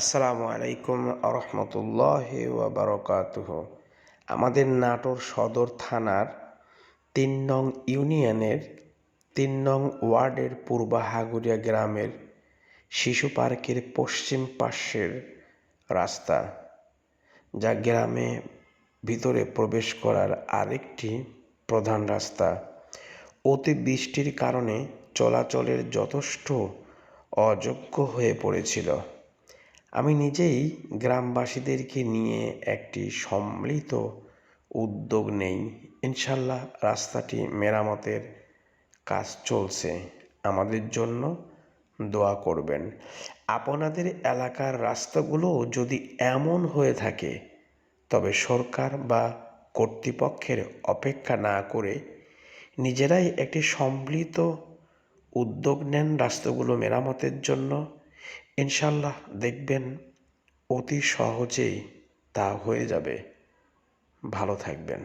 আসসালামু আলাইকুম আরহামতুল্লাহ বারকাতুহ। আমাদের নাটোর সদর থানার তিন নং ইউনিয়নের তিন নং ওয়ার্ডের পূর্ব হাগুরিয়া গ্রামের শিশু পার্কের পশ্চিম পার্শ্বের রাস্তা, যা গ্রামে ভিতরে প্রবেশ করার আরেকটি প্রধান রাস্তা। অতি বৃষ্টির কারণে চলাচলের যথেষ্ট অযোগ্য হয়ে পড়েছিল। আমি নিজেই গ্রামবাসীদেরকে নিয়ে একটি সম্মিলিত উদ্যোগ নেই। ইনশাল্লাহ রাস্তাটি মেরামতের কাজ চলছে। আমাদের জন্য দোয়া করবেন। আপনাদের এলাকার রাস্তাগুলো যদি এমন হয়ে থাকে, তবে সরকার বা কর্তৃপক্ষের অপেক্ষা না করে নিজেরাই একটি সম্মিলিত উদ্যোগ নেন রাস্তাগুলো মেরামতের জন্য। ইনশাল্লাহ দেখবেন অতি সহজেই তা হয়ে যাবে। ভালো থাকবেন।